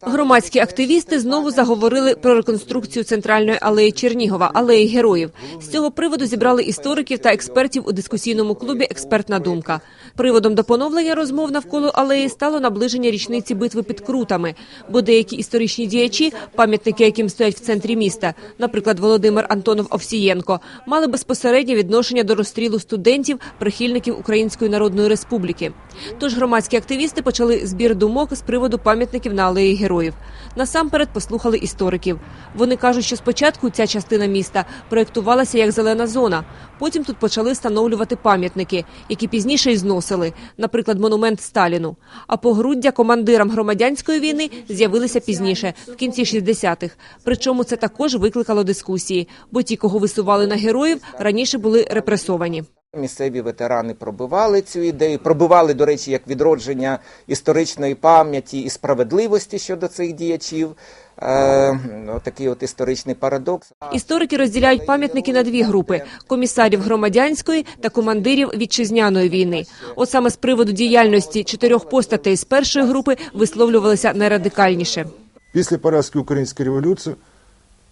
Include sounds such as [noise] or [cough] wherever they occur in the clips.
Громадські активісти знову заговорили про реконструкцію центральної алеї Чернігова, алеї героїв. З цього приводу зібрали істориків та експертів у дискусійному клубі Експертна думка. Приводом до поновлення розмов навколо алеї стало наближення річниці битви під крутами, бо деякі історичні діячі, пам'ятники, яким стоять в центрі міста, наприклад, Володимир Антонов Овсієнко, мали безпосереднє відношення до розстрілу студентів, прихильників Української Народної Республіки. Тож громадські активісти почали збір думок з приводу пам'ятників на алеї героїв. Насамперед послухали істориків. Вони кажуть, що спочатку ця частина міста проєктувалася як зелена зона. Потім тут почали встановлювати пам'ятники, які пізніше й зносили, наприклад, монумент Сталіну. А погруддя командирам громадянської війни з'явилися пізніше, в кінці 60-х. Причому це також викликало дискусії, бо ті, кого висували на героїв, раніше були репресовані. Місцеві ветерани пробивали цю ідею, пробивали, до речі, як відродження історичної пам'яті і справедливості щодо цих діячів. Е, ну, такий от історичний парадокс. Історики розділяють пам'ятники на дві групи: комісарів громадянської та командирів вітчизняної війни. От саме з приводу діяльності чотирьох постатей з першої групи висловлювалися найрадикальніше. Після поразки Української революції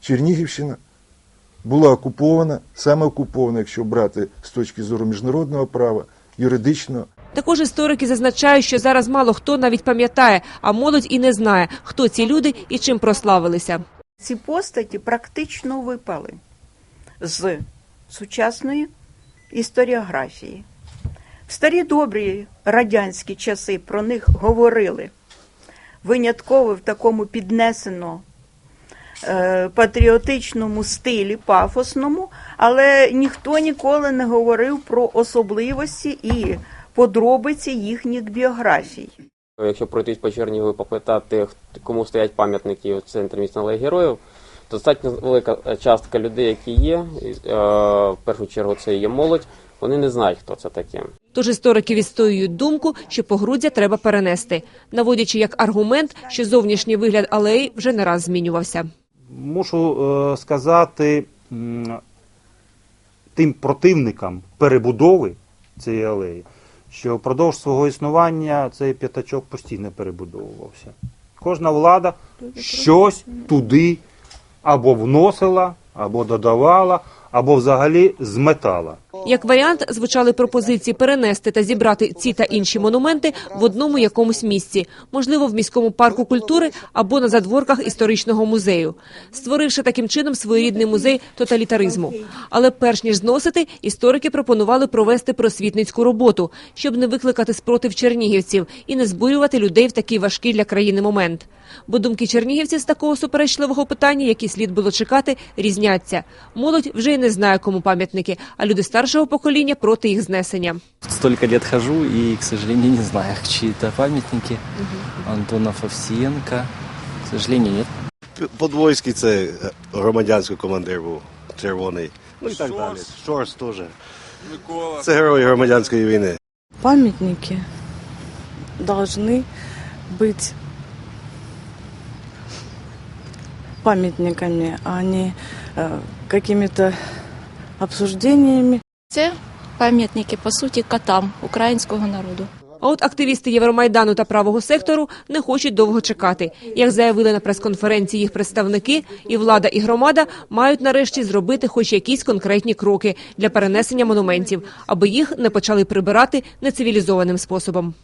Чернігівщина була окупована, саме окупована, якщо брати з точки зору міжнародного права, юридично. Також історики зазначають, що зараз мало хто навіть пам'ятає, а молодь і не знає, хто ці люди і чим прославилися. Ці постаті практично випали з сучасної історіографії. В старі добрі радянські часи про них говорили винятково в такому піднесено патріотичному стилі, пафосному, але ніхто ніколи не говорив про особливості і подробиці їхніх біографій. Якщо пройтись по Чернігову і попитати, кому стоять пам'ятники в центрі міста Алеї Героїв, то достатньо велика е, частка людей, які є, е, в першу чергу це є молодь, вони не знають, хто це таке. Тож історики відстоюють думку, що погруддя треба перенести, наводячи як аргумент, що зовнішній вигляд алеї вже не раз змінювався. Мушу е, сказати тим противникам перебудови цієї алеї, що впродовж свого існування цей п'ятачок постійно перебудовувався. Кожна влада щось туди або вносила, або додавала, або взагалі зметала. Як варіант, звучали пропозиції перенести та зібрати ці та інші монументи в одному якомусь місці, можливо, в міському парку культури або на задворках історичного музею, створивши таким чином своєрідний музей тоталітаризму. Але перш ніж зносити, історики пропонували провести просвітницьку роботу, щоб не викликати спротив чернігівців і не збурювати людей в такий важкий для країни момент. Бо думки чернігівців з такого суперечливого питання, які слід було чекати, різняться. Молодь вже й не знає, кому пам'ятники, а люди старшого покоління проти їх знесення. Столько лет хожу и, к сожалению, не знаю, [laughs] чьи это памятники. Антонов Овсиенко. К сожалению, нет. Подвойський це е, громадянський командир був, червоний. Ну і так далі. Шорс теж. Це герої громадянської війни. памятники должны быть памятниками, а не э, какими-то обсуждениями. Це пам'ятники по суті катам українського народу. А от активісти Євромайдану та правого сектору не хочуть довго чекати. Як заявили на прес-конференції їх представники, і влада, і громада мають нарешті зробити хоч якісь конкретні кроки для перенесення монументів, аби їх не почали прибирати нецивілізованим способом.